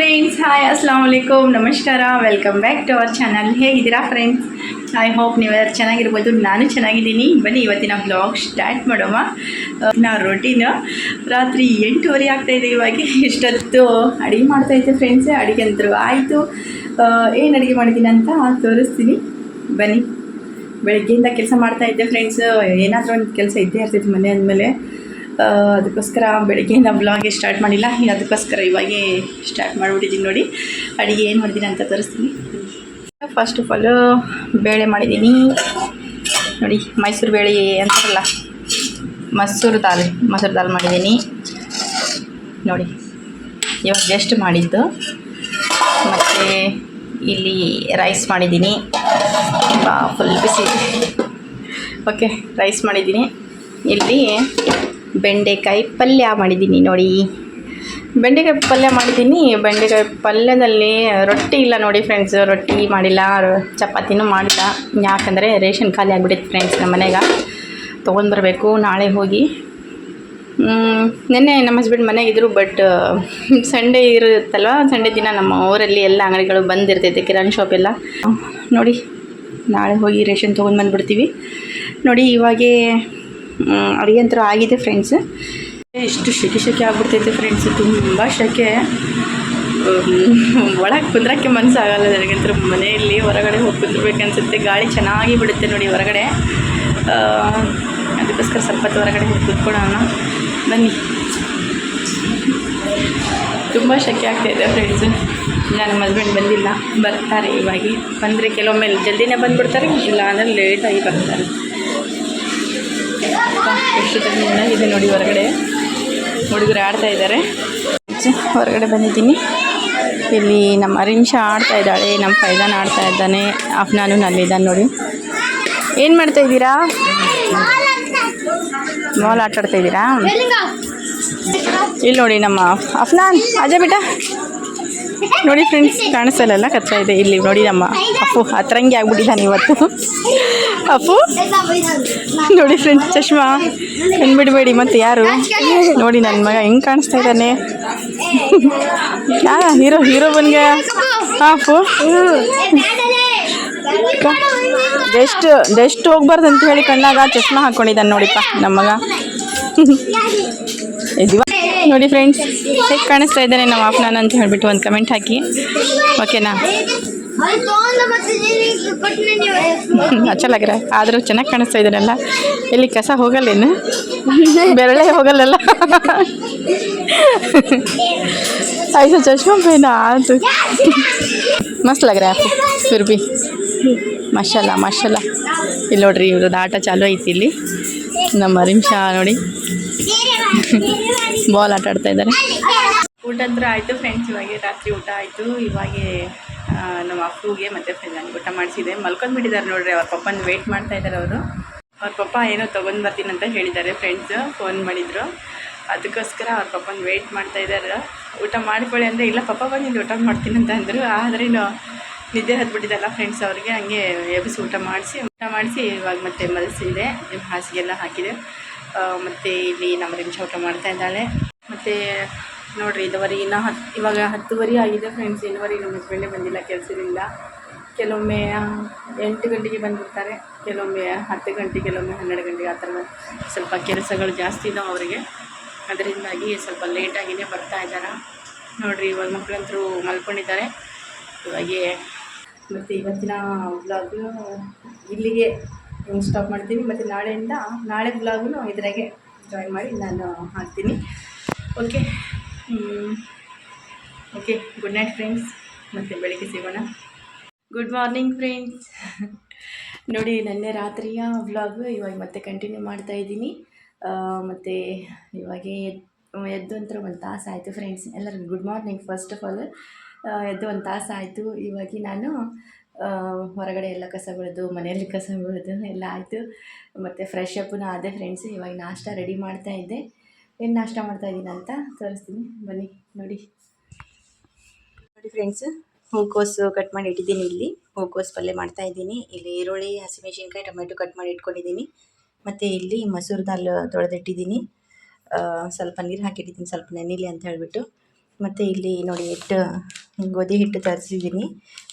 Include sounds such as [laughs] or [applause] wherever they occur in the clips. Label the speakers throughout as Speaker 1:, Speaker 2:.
Speaker 1: Friends hi ಅಸ್ಲಾಂ ವಲೈಕುಮ್ ನಮಸ್ಕಾರ welcome back to our channel ಹೇಗಿದ್ದೀರಾ ಫ್ರೆಂಡ್ಸ್ ಐ ಹೋಪ್ ನೀವೆಲ್ಲರೂ ಚೆನ್ನಾಗಿರ್ಬೋದು. ನಾನು ಚೆನ್ನಾಗಿದ್ದೀನಿ. ಬನ್ನಿ, ಇವತ್ತಿನ ಬ್ಲಾಗ್ ಸ್ಟಾರ್ಟ್ ಮಾಡೋಣ. ನಾ ರೊಟೀನ್ ರಾತ್ರಿ ಎಂಟೂವರೆ ಆಗ್ತಾಯಿದೆ ಇವಾಗ. ಎಷ್ಟೊತ್ತು ಅಡುಗೆ ಮಾಡ್ತಾಯಿದ್ದೆ ಫ್ರೆಂಡ್ಸ್ ಅಡುಗೆ ಅಂದರು. ಆಯಿತು. ಏನು ಅಡುಗೆ ಮಾಡಿದ್ದೀನಿ ಅಂತ ತೋರಿಸ್ತೀನಿ. ಬನ್ನಿ. ಬೆಳಗ್ಗೆಯಿಂದ ಕೆಲಸ ಮಾಡ್ತಾ ಇದ್ದೆ ಫ್ರೆಂಡ್ಸ್ ಏನಾದರೂ ಒಂದು ಕೆಲಸ ಇದ್ದೇ ಇರ್ತೈತೆ ಮನೆ ಅಂದಮೇಲೆ. ಅದಕ್ಕೋಸ್ಕರ ಬೆಳಗ್ಗೆ ನಾವು ಬ್ಲಾಗೆ ಸ್ಟಾರ್ಟ್ ಮಾಡಿಲ್ಲ. ಇನ್ನು ಅದಕ್ಕೋಸ್ಕರ ಇವಾಗೇ ಸ್ಟಾರ್ಟ್ ಮಾಡಿಬಿಟ್ಟಿದ್ದೀನಿ ನೋಡಿ. ಅಡುಗೆ ಏನು ಮಾಡಿದ್ದೀನಿ ಅಂತ ತೋರಿಸ್ತೀನಿ. ಫಸ್ಟ್ ಆಫ್ ಆಲು ಬೇಳೆ ಮಾಡಿದ್ದೀನಿ ನೋಡಿ, ಮೈಸೂರು ಬೇಳೆ ಅಂತಾರಲ್ಲ. ಮೊಸರು ದಾಲ್ ಮೊಸರು ದಾಲ್ ಮಾಡಿದ್ದೀನಿ ನೋಡಿ, ಇವಾಗ ಜಸ್ಟ್ ಮಾಡಿದ್ದು. ಮತ್ತು ಇಲ್ಲಿ ರೈಸ್ ಮಾಡಿದ್ದೀನಿ ಫುಲ್ ಬಿಸಿ. ಓಕೆ ರೈಸ್ ಮಾಡಿದ್ದೀನಿ ಇಲ್ಲಿ ಬೆಂಡೆಕಾಯಿ ಪಲ್ಯ ಮಾಡಿದ್ದೀನಿ ನೋಡಿ. ಬೆಂಡೆಕಾಯಿ ಪಲ್ಯ ಮಾಡಿದ್ದೀನಿ. ಬೆಂಡೆಕಾಯಿ ಪಲ್ಯದಲ್ಲಿ ರೊಟ್ಟಿ ಇಲ್ಲ ನೋಡಿ ಫ್ರೆಂಡ್ಸ್ ರೊಟ್ಟಿ ಮಾಡಿಲ್ಲ ಚಪಾತಿನೂ ಮಾಡಿಲ್ಲ. ಯಾಕಂದರೆ ರೇಷನ್ ಖಾಲಿ ಆಗಿಬಿಟ್ಟಿತ್ತು ಫ್ರೆಂಡ್ಸ್ ನಮ್ಮ ಮನೆಗೆ. ತೊಗೊಂಡ್ಬರ್ಬೇಕು ನಾಳೆ ಹೋಗಿ. ನಿನ್ನೆ ನಮ್ಮ ಹಸ್ಬೆಂಡ್ ಮನೆಗಿದ್ರು ಬಟ್ ಸಂಡೇ ಇರುತ್ತಲ್ವ? ಸಂಡೇ ದಿನ ನಮ್ಮ ಊರಲ್ಲಿ ಎಲ್ಲ ಅಂಗಡಿಗಳು ಬಂದಿರ್ತೈತೆ ಕಿರಾಣಿ ಶಾಪ್ ಎಲ್ಲ. ನೋಡಿ, ನಾಳೆ ಹೋಗಿ ರೇಷನ್ ತೊಗೊಂಡು ಬಂದುಬಿಡ್ತೀವಿ. ನೋಡಿ, ಇವಾಗೇ ಅಡುಗೆ ಅಂತೂ ಆಗಿದೆ ಫ್ರೆಂಡ್ಸ್ ಎಷ್ಟು ಶೆಕೆ ಶೆಕೆ ಆಗ್ಬಿಡ್ತೈತೆ ಫ್ರೆಂಡ್ಸ್ ತುಂಬ ಶೆಕೆ. ಒಳಗೆ ಕುಂದ್ರಕ್ಕೆ ಮನಸ್ಸಾಗಲ್ಲ ನನಗಂತರ ಮನೆಯಲ್ಲಿ ಹೊರಗಡೆ ಹೋಗಿ ಕುಂದ್ರಬೇಕನ್ಸುತ್ತೆ. ಗಾಳಿ ಚೆನ್ನಾಗಿ ಬಿಡುತ್ತೆ ನೋಡಿ ಹೊರಗಡೆ. ಅದಕ್ಕೋಸ್ಕರ ಸ್ವಲ್ಪ ಹೊರಗಡೆ ಹೋಗಿ ಕುತ್ಕೊಳ್ಳೋಣ. ಬನ್ನಿ. ತುಂಬ ಶೆಕೆ ಆಗ್ತಾಯಿದೆ ಫ್ರೆಂಡ್ಸು ನನ್ನ ಹಸ್ಬೆಂಡ್ ಬಂದಿಲ್ಲ. ಬರ್ತಾರೆ ಇವಾಗಿ. ಬಂದರೆ ಕೆಲವೊಮ್ಮೆ ಜಲ್ದಿನೇ ಬಂದುಬಿಡ್ತಾರೆ, ಇಲ್ಲ ಅಂದರೆ ಲೇಟಾಗಿ ಬರ್ತಾರೆ. ನೋಡಿ ಹೊರಗಡೆ ಹುಡುಗರು ಆಡ್ತಾ ಇದ್ದಾರೆ. ಹೊರಗಡೆ ಬಂದಿದ್ದೀನಿ. ಇಲ್ಲಿ ನಮ್ಮ ಅರಿಂಶ ಆಡ್ತಾ ಇದ್ದಾಳೆ, ನಮ್ಮ ಫೈದಾನ್ ಆಡ್ತಾ ಇದ್ದಾನೆ, ಅಫ್ನಾನು ನಲ್ಲಿದ್ದಾನೆ ನೋಡಿ. ಏನು ಮಾಡ್ತಾ ಇದ್ದೀರಾ? ಮಾಲ್ ಆಟ ಆಡ್ತಾ ಇದ್ದೀರಾ? ಇಲ್ಲಿ ನೋಡಿ ನಮ್ಮ ಅಫ್ನಾನ್, ಅಜಯ್ ಬೇಟ. ನೋಡಿ ಫ್ರೆಂಡ್ಸ್ ಕಾಣಿಸಲ್ಲ ಕತ್ತ ಇದೆ. ಇಲ್ಲಿ ನೋಡಿ ನಮ್ಮ ಅಪ್ಪು ಹತ್ರಂಗಿ ಆಗ್ಬಿಟ್ಟಿದ್ದಾನೆ ಇವತ್ತು. ಅಪ್ಪು ನೋಡಿ ಫ್ರೆಂಡ್ಸ್ ಚಶ್ಮಾ. ಬಿಡಬೇಡಿ ಮತ್ತೆ ಯಾರು? ನೋಡಿ ನನ್ನ ಮಗ ಹೆಂಗ್ ಕಾಣಿಸ್ತಾ ಇದ್ದಾನೆ. ಯಾ ಹೀರೋ ಹೀರೋ ಬನ್ಗೆ ಅಪ್ಪು. ಜಸ್ಟ್ ಜಸ್ಟ್ ಹೋಗ್ಬಾರ್ದು ಅಂತ ಹೇಳಿ ಕಣ್ಣಾಗ ಚಶ್ಮಾ ಹಾಕ್ಕೊಂಡಿದ್ದಾನೆ ನೋಡಿಪ್ಪ ನಮ್ಮ ಮಗ. ನೋಡಿ ಫ್ರೆಂಡ್ಸ್ ಹೇಗೆ ಕಾಣಿಸ್ತಾ ಇದ್ದಾನೆ ನಮ್ಮ ಅಪ್ನಾನ್ ಅಂತ ಹೇಳ್ಬಿಟ್ಟು ಒಂದು ಕಮೆಂಟ್ ಹಾಕಿ. ಓಕೆನಾ ಚೆನ್ನಾಗಿರ ಆದರೂ ಚೆನ್ನಾಗಿ ಕಾಣಿಸ್ತಾ ಇದ್ದಾನಲ್ಲ. ಎಲ್ಲಿ ಕಸ ಹೋಗಲ್ಲೇನು? ಬೆರಳೆ ಹೋಗಲ್ಲಲ್ಲ? ಐಸಾ ಚಶ್ಮಾ ಪೇನ ಆಯ್ತು. ಮಸ್ತ್ ಲಗ್ರ ಫಿರ್ ಬಿ ಮಶಾಲ ಮಶಾಲ. ಇಲ್ಲಿ ನೋಡ್ರಿ, ಇವ್ರದ್ದು ಆಟ ಚಾಲು ಐತಿ ಇಲ್ಲಿ. ನಮ್ಮ ಅರಿಂಶ ನೋಡಿ. ಬಾಲ್ ಆಟ ಆಡ್ತಾ ಇದ್ದಾರೆ. ಊಟ ಹತ್ರ ಆಯಿತು ಫ್ರೆಂಡ್ಸ್ ಇವಾಗ ರಾತ್ರಿ ಊಟ ಆಯಿತು. ಇವಾಗ ನಮ್ಮ ಅಪ್ಪುಗೆ ಮತ್ತೆ ಫ್ರೆಂಡ್ ಊಟ ಮಾಡಿಸಿದೆ. ಮಲ್ಕೊಂಡ್ಬಿಟ್ಟಿದ್ದಾರೆ ನೋಡ್ರಿ, ಅವ್ರ ಪಪ್ಪನ ವೇಟ್ ಮಾಡ್ತಾ ಇದ್ದಾರೆ ಅವರು. ಅವ್ರ ಪಪ್ಪ ಏನೋ ತೊಗೊಂಡು ಬರ್ತೀನಿ ಅಂತ ಹೇಳಿದ್ದಾರೆ ಫ್ರೆಂಡ್ಸ್ ಫೋನ್ ಮಾಡಿದ್ರು. ಅದಕ್ಕೋಸ್ಕರ ಅವ್ರ ಪಪ್ಪನ ವೇಟ್ ಮಾಡ್ತಾ ಇದ್ದಾರೆ. ಊಟ ಮಾಡ್ಕೊಳ್ಳಿ ಅಂದರೆ, ಇಲ್ಲ ಪಪ್ಪ ಬಂದಿದ್ದು ಊಟ ಮಾಡ್ತೀನಿ ಅಂತ ಅಂದರು. ಆದರೆ ನಿದ್ದೆ ಹತ್ಬಿಟ್ಟಿದ್ದಲ್ಲ ಫ್ರೆಂಡ್ಸ್ ಅವ್ರಿಗೆ, ಹಂಗೆ ಎಬ್ಬಿಸಿ ಊಟ ಮಾಡಿಸಿ ಊಟ ಮಾಡಿಸಿ ಇವಾಗ ಮತ್ತೆ ಮಲಸಿದೆ. ಹಾಸಿಗೆಲ್ಲ ಹಾಕಿದೆ. ಮತ್ತೆ ಇಲ್ಲಿ ನಮ್ಮ ರಿಮ್ ಊಟ ಮಾಡ್ತಾ ಇದ್ದಾಳೆ. ಮತ್ತು ನೋಡಿರಿ, ಇದುವರೆ ಇನ್ನೂ ಹತ್ತು ಇವಾಗ ಹತ್ತುವರೆ ಆಗಿದೆ ಫ್ರೆಂಡ್ಸ್ ಇನ್ನುವರೆಗೆ ನಮ್ಮ ಹಸ್ಬೆಂಡೇ ಬಂದಿಲ್ಲ, ಕೆಲಸದಿಂದ. ಕೆಲವೊಮ್ಮೆ ಎಂಟು ಗಂಟೆಗೆ ಬಂದಿರ್ತಾರೆ ಕೆಲವೊಮ್ಮೆ ಹತ್ತು ಗಂಟೆ, ಕೆಲವೊಮ್ಮೆ ಹನ್ನೆರಡು ಗಂಟೆಗೆ. ಆ ಥರ ಸ್ವಲ್ಪ ಕೆಲಸಗಳು ಜಾಸ್ತಿ ಇದಾವೆ ಅವರಿಗೆ. ಅದರಿಂದಾಗಿ ಸ್ವಲ್ಪ ಲೇಟಾಗಿಯೇ ಬರ್ತಾ ಇದ್ದಾರೆ. ನೋಡಿರಿ, ಇವಾಗ ಮಕ್ಕಳಂತರೂ ಮಲ್ಕೊಂಡಿದ್ದಾರೆ. ಇವಾಗೆ, ಮತ್ತು ಇವತ್ತಿನ ಬ್ಲಾಗ್ ಇಲ್ಲಿಗೆ ಸ್ಟಾಪ್ ಮಾಡ್ತೀನಿ. ಮತ್ತು ನಾಳೆಯಿಂದ, ನಾಳೆ ಬ್ಲಾಗೂ ಇದ್ರಾಗೆ ಜಾಯಿನ್ ಮಾಡಿ ನಾನು ಹಾಕ್ತೀನಿ. Okay okay good night friends ಮತ್ತು ಬೆಳಿಗ್ಗೆ ಸಿಗೋಣ. ಗುಡ್ ಮಾರ್ನಿಂಗ್ ಫ್ರೆಂಡ್ಸ್ ನೋಡಿ, ನೆನ್ನೆ ರಾತ್ರಿಯ ವ್ಲಾಗ್ ಇವಾಗ ಮತ್ತೆ ಕಂಟಿನ್ಯೂ ಮಾಡ್ತಾ ಇದ್ದೀನಿ. ಮತ್ತು ಇವಾಗ ಎದ್ ಎದ್ದು ಅಂತ ಒಂದು ತಾಸು ಆಯಿತು ಫ್ರೆಂಡ್ಸ್ ಎಲ್ಲರಿಗೂ good morning first of all ಎದ್ದು ಒಂದು ತಾಸು ಆಯಿತು. ಇವಾಗ ನಾನು ಹೊರಗಡೆ ಎಲ್ಲ ಕಸ ಬೆಳೆದು, ಮನೆಯಲ್ಲಿ ಕಸ ಬೀಳೋದು ಎಲ್ಲ ಆಯಿತು. ಮತ್ತು ಫ್ರೆಶ್ ಅಪ್ಪನ್ನು ಆದೆ ಫ್ರೆಂಡ್ಸ್ ಇವಾಗ ನಾಷ್ಟ ರೆಡಿ ಮಾಡ್ತಾ ಇದ್ದೆ. ಏನು ನಾಷ್ಟ ಮಾಡ್ತಾ ಇದ್ದೀನಿ ಅಂತ ತೋರಿಸ್ತೀನಿ. ಬನ್ನಿ, ನೋಡಿ. ನೋಡಿ ಫ್ರೆಂಡ್ಸು ಹೂಕೋಸು ಕಟ್ ಮಾಡಿ ಇಟ್ಟಿದ್ದೀನಿ ಇಲ್ಲಿ. ಹೂಕೋಸು ಪಲ್ಯ ಮಾಡ್ತಾ ಇದ್ದೀನಿ. ಇಲ್ಲಿ ಈರುಳ್ಳಿ ಹಸಿಮೆಣಸಿನ್ಕಾಯಿ ಟೊಮೆಟೊ ಕಟ್ ಮಾಡಿ ಇಟ್ಕೊಂಡಿದ್ದೀನಿ. ಮತ್ತು ಇಲ್ಲಿ ಮಸೂರ್ ದಾಲ್ ತೊಳೆದಿಟ್ಟಿದ್ದೀನಿ. ಸ್ವಲ್ಪ ನೀರು ಹಾಕಿಟ್ಟಿದ್ದೀನಿ, ಸ್ವಲ್ಪ ನೆನಿಲಿ ಅಂತ ಹೇಳಿಬಿಟ್ಟು. ಮತ್ತು ಇಲ್ಲಿ ನೋಡಿ ಹಿಟ್ಟು, ಗೋಧಿ ಹಿಟ್ಟು ತರಿಸಿದ್ದೀನಿ.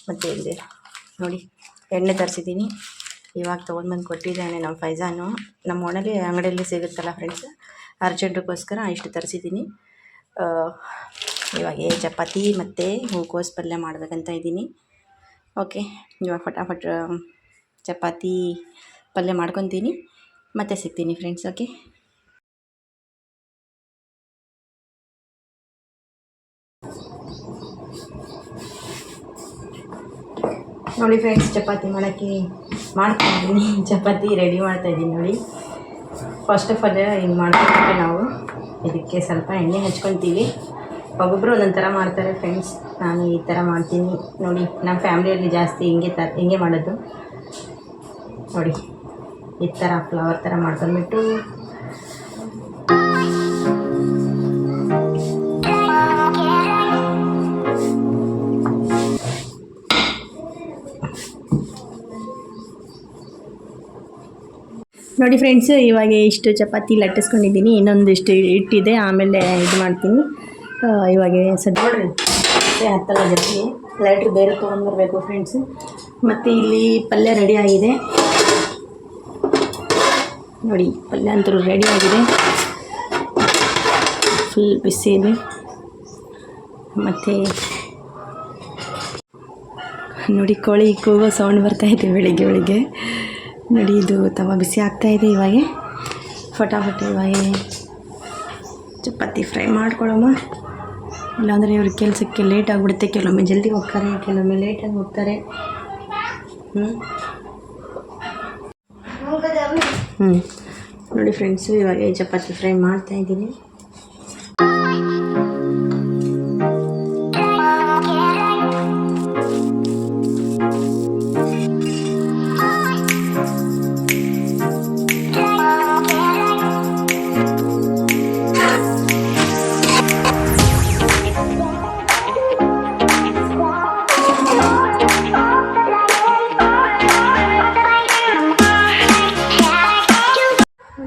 Speaker 1: ಮತ್ತು ಇಲ್ಲಿ ನೋಡಿ, ಎಣ್ಣೆ ತರಿಸಿದ್ದೀನಿ. ಇವಾಗ ತೊಗೊಂಡ್ಬಂದು ಕೊಟ್ಟಿದ್ದಾನೆ ನಮ್ಮ ಫೈಜಾನು. ನಮ್ಮ ಒಣಲಿ ಅಂಗಡಿಯಲ್ಲಿ ಸಿಗುತ್ತಲ್ಲ ಫ್ರೆಂಡ್ಸ್ ಅರ್ಜೆಂಟಕ್ಕೋಸ್ಕರ ಇಷ್ಟು ತರಿಸಿದ್ದೀನಿ. ಇವಾಗ ಚಪಾತಿ ಮತ್ತು ಹೂಕೋಸು ಪಲ್ಯ ಮಾಡಬೇಕಂತ ಇದ್ದೀನಿ. ಓಕೆ, ಇವಾಗ ಫಟಾಫಟ್ ಚಪಾತಿ ಪಲ್ಯ ಮಾಡ್ಕೊತೀನಿ. ಮತ್ತೆ ಸಿಗ್ತೀನಿ ಫ್ರೆಂಡ್ಸ್ ಓಕೆ? ನೋಡಿ ಫ್ರೆಂಡ್ಸ್ ಚಪಾತಿ ಮಾಡೋಕ್ಕೆ ಮಾಡ್ತಾಯಿದ್ದೀನಿ. ಚಪಾತಿ ರೆಡಿ ಮಾಡ್ತಾಯಿದ್ದೀನಿ ನೋಡಿ. ಫಸ್ಟ್ ಆಫ್ ಆಲ್ ಹಿಂಗೆ ಮಾಡ್ಕೊಂಡ್ರೆ ನಾವು. ಇದಕ್ಕೆ ಸ್ವಲ್ಪ ಎಣ್ಣೆ ಹಚ್ಕೊತೀವಿ ಒಬ್ಬೊಬ್ಬರು ಒಂದೊಂದು ಥರ ಮಾಡ್ತಾರೆ ಫ್ರೆಂಡ್ಸ್ ನಾನು ಈ ಥರ ಮಾಡ್ತೀನಿ. ನೋಡಿ ನಮ್ಮ ಫ್ಯಾಮಿಲಿಯಲ್ಲಿ ಜಾಸ್ತಿ ಹಿಂಗೆ ತ, ಹಿಂಗೆ ಮಾಡೋದು. ನೋಡಿ, ಈ ಥರ ಫ್ಲವರ್ ಥರ ಮಾಡ್ಕೊಂಡ್ಬಿಟ್ಟು ನೋಡಿ ಫ್ರೆಂಡ್ಸ್ ಇವಾಗ ಇಷ್ಟು ಚಪಾತಿ ಲಟ್ಟಿಸ್ಕೊಂಡಿದ್ದೀನಿ, ಇನ್ನೊಂದಿಷ್ಟು ಇಟ್ಟಿದೆ, ಆಮೇಲೆ ಇದು ಮಾಡ್ತೀನಿ. ಇವಾಗ ಸದ್ಯ ನೋಡ್ರಿ ಹತ್ತಲ್ಲ ಜೊತೆಗೆ ಲೈಟ್ರ್ ಬೇರೆ ತೊಗೊಂಡ್ಬರ್ಬೇಕು ಫ್ರೆಂಡ್ಸ್ ಮತ್ತು ಇಲ್ಲಿ ಪಲ್ಯ ರೆಡಿ ಆಗಿದೆ. ನೋಡಿ, ಪಲ್ಯ ಅಂತೂ ರೆಡಿ ಆಗಿದೆ. ಫುಲ್ ಬಿಸಿ ಇದೆ. ಮತ್ತು ನೋಡಿ ಕೋಳಿ ಕೂಗೋ ಸೌಂಡ್ ಬರ್ತಾಯಿದೆ ಬೆಳಿಗ್ಗೆ ಬೆಳಿಗ್ಗೆ. ನೋಡಿ, ಇದು ತವ ಬಿಸಿ ಆಗ್ತಾ ಇದೆ ಇವಾಗ. ಫಟಾಫಟ್ ಇವಾಗ ಚಪಾತಿ ಫ್ರೈ ಮಾಡ್ಕೊಳ್ಳೋಮ್ಮ ಇಲ್ಲಾಂದರೆ ಇವ್ರ ಕೆಲಸಕ್ಕೆ ಲೇಟ್ ಆಗಿಬಿಡುತ್ತೆ. ಕೆಲವೊಮ್ಮೆ ಜಲ್ದಿ ಹೋಗ್ತಾರೆ, ಕೆಲವೊಮ್ಮೆ ಲೇಟಾಗಿ ಹೋಗ್ತಾರೆ. ಹ್ಞೂ ಹ್ಞೂ ನೋಡಿ ಫ್ರೆಂಡ್ಸು ಇವಾಗ ಚಪಾತಿ ಫ್ರೈ ಮಾಡ್ತಾ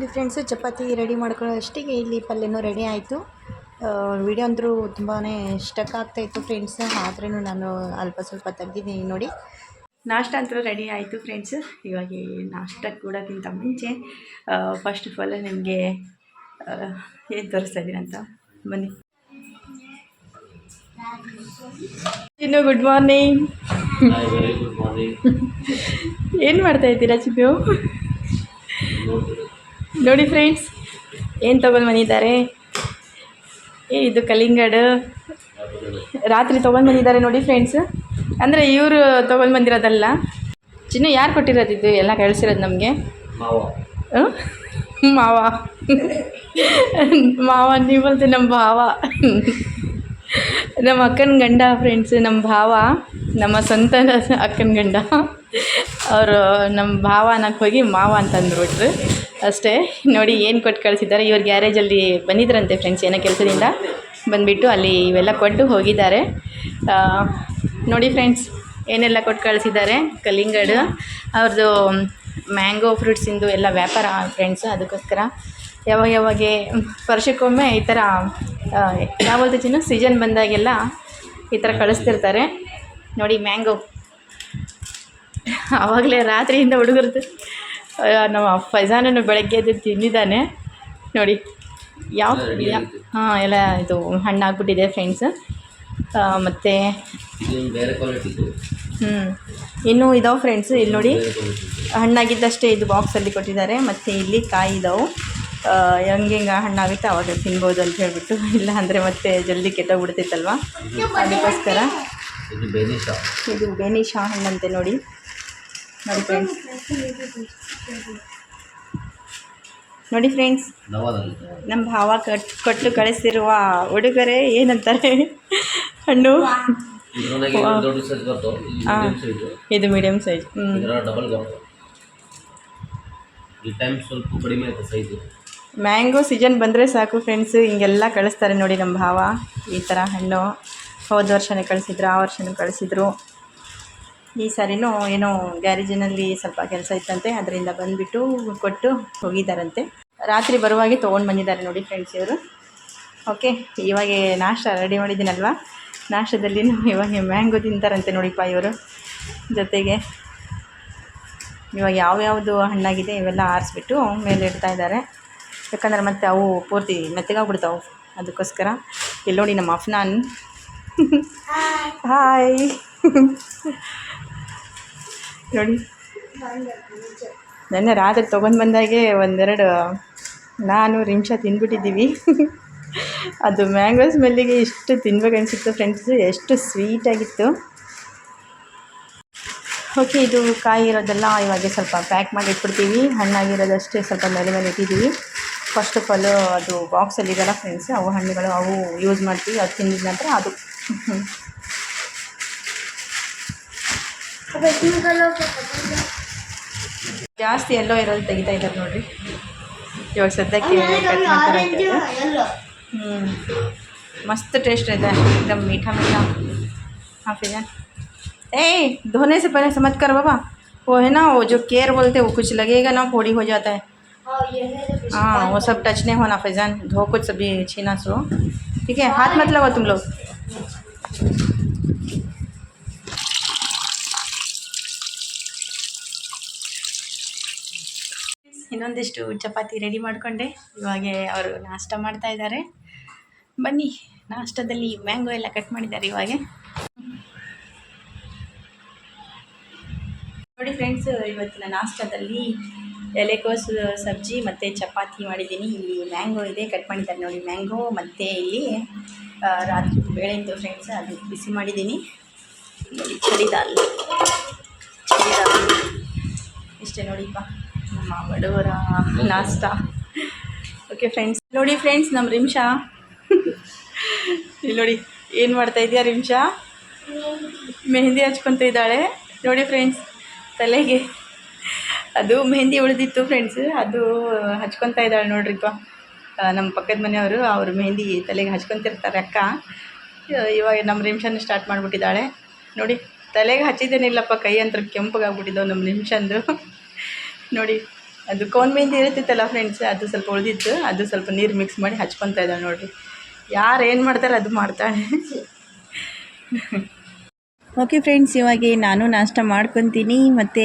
Speaker 1: ನೋಡಿ ಫ್ರೆಂಡ್ಸು ಚಪಾತಿ ರೆಡಿ ಮಾಡ್ಕೊಳ್ಳೋ ಅಷ್ಟಿಗೆ ಇಲ್ಲಿ ಪಲ್ಯನೂ ರೆಡಿ ಆಯಿತು. ವಿಡಿಯೋ ಅಂದರೂ ತುಂಬಾ ಸ್ಟಕ್ ಆಗ್ತಾಯಿತ್ತು ಫ್ರೆಂಡ್ಸ್ ಆದ್ರೂ ನಾನು ಅಲ್ಪ ಸ್ವಲ್ಪ ತೆಗ್ದಿದ್ದೀನಿ ನೋಡಿ. ನಾಷ್ಟ ಅಂತೂ ರೆಡಿ ಆಯಿತು ಫ್ರೆಂಡ್ಸ್ ಇವಾಗ ನಾಷ್ಟ ನಾಷ್ಟಕ್ಕೆ ಕೂಡೋಕ್ಕಿಂತ ಮುಂಚೆ ಫಸ್ಟ್ ಆಫ್ ಆಲ್ ನಿಮಗೆ ಏನು ತೋರಿಸ್ತಾ ಇದ್ದೀನಿ ಅಂತ? ಬನ್ನಿ.
Speaker 2: Chinnu good morning.
Speaker 1: ಏನು ಮಾಡ್ತಾ ಇದ್ದೀರಾ ಚಿನ್ನು? ನೋಡಿ ಫ್ರೆಂಡ್ಸ್ ಏನು ತೊಗೊಂಡು ಬಂದಿದ್ದಾರೆ? ಏ ಇದು ಕಲಿಂಗಡ್ ರಾತ್ರಿ ತೊಗೊಂಡು ಬಂದಿದ್ದಾರೆ ನೋಡಿ ಫ್ರೆಂಡ್ಸ್ ಅಂದರೆ ಇವರು ತೊಗೊಂಡು ಬಂದಿರೋದಲ್ಲ. ಚಿನ್ನ ಯಾರು ಕೊಟ್ಟಿರೋದು ಇದು? ಎಲ್ಲ ಕಳಿಸಿರೋದು ನಮಗೆ. ಮಾವ. ಮಾವ. ನೀವು ಅಂತ ನಮ್ಮ ಭಾವ. ನಮ್ಮ ಅಕ್ಕನ ಗಂಡ ಫ್ರೆಂಡ್ಸ್ ನಮ್ಮ ಭಾವ ನಮ್ಮ ಸ್ವಂತ ಅಕ್ಕನ ಗಂಡ. ಅವರು ನಮ್ಮ ಭಾವ ಅನ್ನಕ್ಕೆ ಹೋಗಿ ಮಾವ ಅಂತ ಅಂದ್ಬಿಟ್ರು ಅಷ್ಟೇ. ನೋಡಿ ಏನು ಕೊಟ್ಟು ಕಳಿಸಿದ್ದಾರೆ. ಇವ್ರ ಗ್ಯಾರೇಜಲ್ಲಿ ಬಂದಿದ್ರಂತೆ ಫ್ರೆಂಡ್ಸ್ ಏನೋ ಕೆಲಸದಿಂದ. ಬಂದುಬಿಟ್ಟು ಅಲ್ಲಿ ಇವೆಲ್ಲ ಕೊಟ್ಟು ಹೋಗಿದ್ದಾರೆ. ನೋಡಿ ಫ್ರೆಂಡ್ಸ್ ಏನೆಲ್ಲ ಕೊಟ್ಟು ಕಳಿಸಿದ್ದಾರೆ? ಕಲಿಂಗಡ್ ಅವ್ರದ್ದು ಮ್ಯಾಂಗೋ ಫ್ರೂಟ್ಸಿಂದು ಎಲ್ಲ ವ್ಯಾಪಾರ ಫ್ರೆಂಡ್ಸ್ ಅದಕ್ಕೋಸ್ಕರ. ಯಾವಾಗ ಯಾವಾಗ ವರ್ಷಕ್ಕೊಮ್ಮೆ ಈ ಥರ ಯಾವತ್ತು ಚಿನ್ನ ಸೀಸನ್ ಬಂದಾಗೆಲ್ಲ ಈ ಥರ ಕಳಿಸ್ತಿರ್ತಾರೆ. ನೋಡಿ ಮ್ಯಾಂಗೋ ಆವಾಗಲೇ ರಾತ್ರಿಯಿಂದ ಹುಡುಗರದು. ನಮ್ಮ ಫೈಜಾನನು ಬೆಳಗ್ಗೆ ಎದ್ದು ತಿಂದಿದ್ದಾನೆ. ನೋಡಿ ಯಾವ ಹಾಂ ಎಲ್ಲ ಇದು ಹಣ್ಣಾಗ್ಬಿಟ್ಟಿದೆ ಫ್ರೆಂಡ್ಸ್ ಮತ್ತು ಹ್ಞೂ ಇನ್ನೂ ಇದಾವೆ ಫ್ರೆಂಡ್ಸ್ ಇಲ್ಲಿ ನೋಡಿ. ಹಣ್ಣಾಗಿದ್ದಷ್ಟೇ ಇದು ಬಾಕ್ಸಲ್ಲಿ ಕೊಟ್ಟಿದ್ದಾರೆ. ಮತ್ತು ಇಲ್ಲಿ ಕಾಯಿ ಇದಾವೆ. ಹೆಂಗೆ ಹೆಂಗೆ ಹಣ್ಣಾಗುತ್ತೆ ಅವಾಗ ತಿನ್ಬೋದು ಅಂತ ಹೇಳ್ಬಿಟ್ಟು. ಇಲ್ಲ ಅಂದರೆ ಮತ್ತೆ ಜಲ್ದಿ ಕೆಟ್ಟೋಗ್ಬಿಡ್ತೈತಲ್ವ ಅದಕ್ಕೋಸ್ಕರ.
Speaker 2: ಇದು
Speaker 1: ಬೇನಿಶಾ ಹಣ್ಣಂತೆ ನೋಡಿ. ನೋಡಿ ಫ್ರೆಂಡ್ಸ್ ನೋಡಿ ಫ್ರೆಂಡ್ಸ್ ನಮ್ಮ ಭಾವ ಕಟ್, ಕೊಟ್ಟು ಕಳಿಸಿರುವ ಉಡುಗೊರೆ ಏನಂತಾರೆ? ಹಣ್ಣು.
Speaker 2: ಇದು
Speaker 1: ಮೀಡಿಯಂ ಸೈಜು ಮ್ಯಾಂಗೋ ಸೀಸನ್ ಬಂದರೆ ಸಾಕು ಫ್ರೆಂಡ್ಸು ಹಿಂಗೆಲ್ಲ ಕಳಿಸ್ತಾರೆ ನೋಡಿ ನಮ್ಮ ಭಾವ. ಈ ಥರ ಹಣ್ಣು ಹೋದ ವರ್ಷನೇ ಕಳಿಸಿದ್ರು, ಆ ವರ್ಷನೂ ಕಳಿಸಿದ್ರು. ಈ ಸಾರಿನೂ ಏನೋ ಗ್ಯಾರೇಜಿನಲ್ಲಿ ಸ್ವಲ್ಪ ಕೆಲಸ ಇತ್ತಂತೆ, ಅದರಿಂದ ಬಂದುಬಿಟ್ಟು ಕೊಟ್ಟು ಹೋಗಿದ್ದಾರಂತೆ ರಾತ್ರಿ ಬರುವಾಗೆ ತೊಗೊಂಡು ಬಂದಿದ್ದಾರೆ ನೋಡಿ ಫ್ರೆಂಡ್ಸ್ ಇವರು. ಓಕೆ ಇವಾಗ ನಾಷ್ಟ ರೆಡಿ ಮಾಡಿದ್ದೀನಲ್ವಾ? ನಾಷ್ಟದಲ್ಲಿ ಇವಾಗ ಮ್ಯಾಂಗೋ ತಿಂತಾರಂತೆ ನೋಡಿಪ್ಪ ಇವರು. ಜೊತೆಗೆ ಇವಾಗ ಯಾವ್ಯಾವುದು ಹಣ್ಣಾಗಿದೆ ಇವೆಲ್ಲ ಆರಿಸ್ಬಿಟ್ಟು ಮೇಲೆ ಇಡ್ತಾ ಇದ್ದಾರೆ. ಯಾಕಂದರೆ ಮತ್ತೆ ಅವು ಪೂರ್ತಿ ಮೆತ್ತಗಾಗ್ಬಿಡ್ತಾವೆ ಅದಕ್ಕೋಸ್ಕರ, ಇಲ್ಲಿ ನೋಡಿ ನಮ್ಮ ಅಫ್ನಾನ್. [laughs] ಹಾಯ್ ನೋಡಿ. ನನ್ನ ರಾತ್ರಿ ತೊಗೊಂಡು ಬಂದಾಗೆ ಒಂದೆರಡು ನಾನು ರಿಂಶ ತಿಂದ್ಬಿಟ್ಟಿದ್ದೀವಿ. ಅದು ಮ್ಯಾಂಗೋ ಸ್ಮೆಲ್ಲಿಗೆ ಇಷ್ಟು ತಿನ್ಬೇಕು ಅನಿಸಿತ್ತು ಫ್ರೆಂಡ್ಸ್ ಎಷ್ಟು ಸ್ವೀಟಾಗಿತ್ತು ಓಕೆ ಇದು ಕಾಯಿ ಇರೋದೆಲ್ಲ ಇವಾಗ ಸ್ವಲ್ಪ ಪ್ಯಾಕ್ ಮಾಡಿ ಇಟ್ಬಿಡ್ತೀವಿ ಹಣ್ಣಾಗಿರೋದಷ್ಟೇ ಸ್ವಲ್ಪ ಮೇಲೆ ಮೇಲೆ ಇಟ್ಟಿದ್ದೀವಿ. ಫಸ್ಟ್ ಆಫ್ ಆಲ್ ಅದು ಬಾಕ್ಸಲ್ಲಿ ಇದೆಲ್ಲ ಫ್ರೆಂಡ್ಸ್ ಅವು ಹಣ್ಣುಗಳು ಅವು ಯೂಸ್ ಮಾಡ್ತೀವಿ. ಅದು ತಿಂದಿದ ನಂತರ ಅದು. ಜಾಸ್ತಿ ಎಲ್ಲೋ ಇರೋದು ತೆಗಿತಾ ಇದ್ದಾರೆ ನೋಡ್ರಿ ಇವಾಗ ಸದ್ಯಕ್ಕೆ ಕಟ್ ಮಾಡ್ತಾರೆ ಅಂತ ಹೇಳಿ. हम्म, मस्त टेस्ट रहता है एकदम मीठा मीठा हाँ फिर ए धोने से पहले समझ कर बाबा वो है ना वो जो केयर बोलते हैं वो कुछ लगेगा ना फोड़ी हो जाता है हाँ वो सब टच नहीं होना फैजान धो कुछ सभी छीना सो ठीक है हाथ मत लगाओ तुम लोग ಇನ್ನೊಂದಿಷ್ಟು ಚಪಾತಿ ರೆಡಿ ಮಾಡಿಕೊಂಡೆ. ಇವಾಗೆ ಅವರು ನಾಷ್ಟ ಮಾಡ್ತಾ ಇದ್ದಾರೆ. ಬನ್ನಿ, ನಾಷ್ಟದಲ್ಲಿ ಮ್ಯಾಂಗೋ ಎಲ್ಲ ಕಟ್ ಮಾಡಿದ್ದಾರೆ ಇವಾಗ. ನೋಡಿ ಫ್ರೆಂಡ್ಸ್ ಇವತ್ತಿನ ನಾಷ್ಟದಲ್ಲಿ ಎಲೆಕೋಸು ಸಬ್ಜಿ ಮತ್ತು ಚಪಾತಿ ಮಾಡಿದ್ದೀನಿ. ಇಲ್ಲಿ ಮ್ಯಾಂಗೋ ಇದೆ, ಕಟ್ ಮಾಡಿದ್ದಾರೆ ನೋಡಿ ಮ್ಯಾಂಗೋ ಮತ್ತು ಇಲ್ಲಿ ರಾತ್ರಿ ಬೇಳೆ ಇತ್ತು ಫ್ರೆಂಡ್ಸ್ ಅದು ಬಿಸಿ ಮಾಡಿದ್ದೀನಿ. ನೋಡಿ ಚಳಿದಾಲ್ ಚಳಿ ದಾಲ್ ಇಷ್ಟೇ ನೋಡಿಪ್ಪ. ನಮ್ಮ ಬಡವರ ನಾಷ್ಟ. ಓಕೆ ಫ್ರೆಂಡ್ಸ್ ನೋಡಿ ಫ್ರೆಂಡ್ಸ್ ನಮ್ಮ ರಿಮ್ಷಾ. ಇಲ್ಲಿ ನೋಡಿ, ಏನು ಮಾಡ್ತಾ ಇದೆಯಾ ರಿಮ್ಷಾ? ಮೆಹಂದಿ ಹಚ್ಕೊತ ಇದ್ದಾಳೆ. ನೋಡಿ ಫ್ರೆಂಡ್ಸ್ ತಲೆಗೆ. ಅದು ಮೆಹಂದಿ ಉಳಿದಿತ್ತು ಫ್ರೆಂಡ್ಸ್ ಅದು ಹಚ್ಕೊತಾ ಇದ್ದಾಳೆ ನೋಡ್ರಿಪ್ಪ ನಮ್ಮ ಪಕ್ಕದ ಮನೆಯವರು ಅವರು ಮೆಹಂದಿ ತಲೆಗೆ ಹಚ್ಕೊತಿರ್ತಾರೆ ಅಕ್ಕ. ಇವಾಗ ನಮ್ಮ ರಿಮ್ಷನ್ ಸ್ಟಾರ್ಟ್ ಮಾಡಿಬಿಟ್ಟಿದ್ದಾಳೆ. ನೋಡಿ, ತಲೆಗೆ ಹಚ್ಚಿದ್ದೇನಿಲ್ಲಪ್ಪ, ಕೈ ಅಂತ ಕೆಂಪಗಾಗ್ಬಿಟ್ಟಿದ್ದವು ನಮ್ಮ ರಿಮ್ಷಂದು. ನೋಡಿ, ಅದು ಕೋನ್ ಮೆಹಂದಿ ಇರುತ್ತಿತ್ತಲ್ಲ ಫ್ರೆಂಡ್ಸ್ ಅದು ಸ್ವಲ್ಪ ಉಳಿದಿತ್ತು, ಅದು ಸ್ವಲ್ಪ ನೀರು ಮಿಕ್ಸ್ ಮಾಡಿ ಹಚ್ಕೊತಾ ಇದ್ದಾಳೆ ನೋಡಿರಿ ಯಾರು ಏನು ಮಾಡ್ತಾರೆ ಅದು ಮಾಡ್ತಾಳೆ. ಓಕೆ ಫ್ರೆಂಡ್ಸ್ ಇವಾಗ ನಾನು ನಾಷ್ಟ ಮಾಡ್ಕೊತೀನಿ. ಮತ್ತು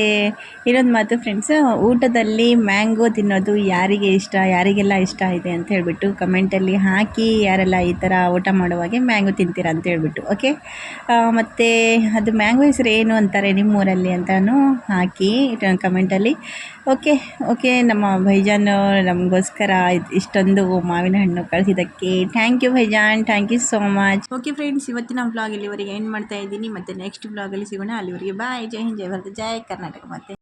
Speaker 1: ಇನ್ನೊಂದು ಮಾತು ಫ್ರೆಂಡ್ಸ್ ಊಟದಲ್ಲಿ ಮ್ಯಾಂಗೋ ತಿನ್ನೋದು ಯಾರಿಗೆ ಇಷ್ಟ, ಯಾರಿಗೆಲ್ಲ ಇಷ್ಟ ಇದೆ ಅಂತ ಹೇಳ್ಬಿಟ್ಟು ಕಮೆಂಟಲ್ಲಿ ಹಾಕಿ ಯಾರೆಲ್ಲ ಈ ಥರ ಊಟ ಮಾಡುವಾಗ ಮ್ಯಾಂಗೋ ತಿಂತೀರಾ ಅಂತ ಹೇಳ್ಬಿಟ್ಟು ಓಕೆ ಮತ್ತು ಅದು ಮ್ಯಾಂಗೋ ಹೆಸರು ಏನು ಅಂತಾರೆ ನಿಮ್ಮೂರಲ್ಲಿ ಅಂತಲೂ ಹಾಕಿ ಕಮೆಂಟಲ್ಲಿ ಓಕೆ ಓಕೆ ನಮ್ಮ ಭೈಜಾನ್ ನಮಗೋಸ್ಕರ ಇಷ್ಟೊಂದು ಮಾವಿನ ಹಣ್ಣು ಕಳಿಸಿದ್ದಕ್ಕೆ thank you Bhaijaan thank you so much okay friends ಇವತ್ತಿನ ವ್ಲಾಗ್ ಇಲ್ಲಿವರೆಗೆ ಏನು ಮಾಡ್ತಾ ಇದ್ದೀನಿ. ಮತ್ತು ನೆಕ್ಸ್ಟ್ ವ್ಲಾಗಲ್ಲಿ ಸಿಗೋಣ. ಅಲ್ಲಿವರೆಗೆ ಬಾಯ್ ಜೈ ಹಿಂದ್ ಜೈ ಭಾರತ ಜೈ ಕರ್ನಾಟಕ. ಮತ್ತೆ